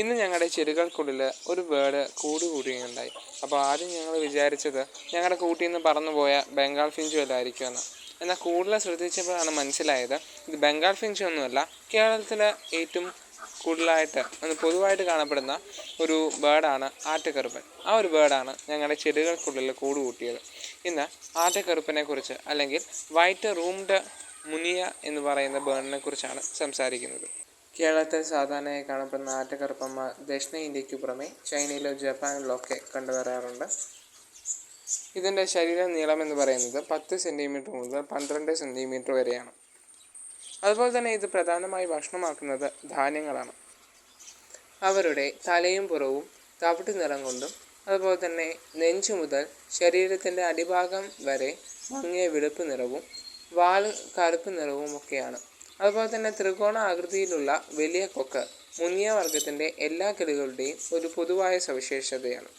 ഇന്ന് ഞങ്ങളുടെ ചെടികൾക്കുള്ളിൽ ഒരു ബേഡ് കൂട് കൂടുകയുണ്ടായി അപ്പോൾ ആദ്യം ഞങ്ങൾ വിചാരിച്ചത് ഞങ്ങളുടെ കൂട്ടിൽ നിന്ന് പറന്നുപോയ ബംഗാൾ ഫിഞ്ച് വല്ലതായിരിക്കുമെന്ന് എന്നാൽ കൂടുതൽ ശ്രദ്ധിച്ചപ്പോഴാണ് മനസ്സിലായത് ഇത് ബംഗാൾ ഫിഞ്ച് ഒന്നുമല്ല കേരളത്തിലെ ഏറ്റവും കൂടുതലായിട്ട് പൊതുവായിട്ട് കാണപ്പെടുന്ന ഒരു ബേഡാണ് ആറ്റക്കറുപ്പൻ ആ ഒരു ബേഡാണ് ഞങ്ങളുടെ ചെടികൾക്കുള്ളിൽ കൂട് കൂട്ടിയത്. ഇന്ന് ആറ്റക്കറുപ്പനെ കുറിച്ച് അല്ലെങ്കിൽ വൈറ്റ് റൂംഡ് മുനിയ എന്ന് പറയുന്ന ബേഡിനെ കുറിച്ചാണ് സംസാരിക്കുന്നത്. കേരളത്തിൽ സാധാരണയായി കാണപ്പെടുന്ന ആറ്റക്കറുപ്പന്മാർ ദക്ഷിണ ഇന്ത്യയ്ക്ക് പുറമെ ചൈനയിലോ ജപ്പാനിലോ ഒക്കെ കണ്ടുവരാറുണ്ട്. ഇതിന്റെ ശരീര നീളം എന്ന് പറയുന്നത് പത്ത് സെന്റിമീറ്റർ മുതൽ പന്ത്രണ്ട് സെന്റിമീറ്റർ വരെയാണ്. അതുപോലെ തന്നെ ഇത് പ്രധാനമായി ഭക്ഷണമാക്കുന്നത് ധാന്യങ്ങളാണ്. അവരുടെ തലയും പുറവും തവിട്ട് നിറം കൊണ്ടും അതുപോലെ തന്നെ നെഞ്ചു മുതൽ ശരീരത്തിന്റെ അടിഭാഗം വരെ മങ്ങിയ വെളുപ്പ് നിറവും വാൽ കറുപ്പ് നിറവും ഒക്കെയാണ്. അതുപോലെ തന്നെ ത്രികോണ ആകൃതിയിലുള്ള വലിയ കൊക്ക് മുനിയ വർഗത്തിന്റെ എല്ലാ കിളികളുടെയും ഒരു പൊതുവായ സവിശേഷതയാണ്.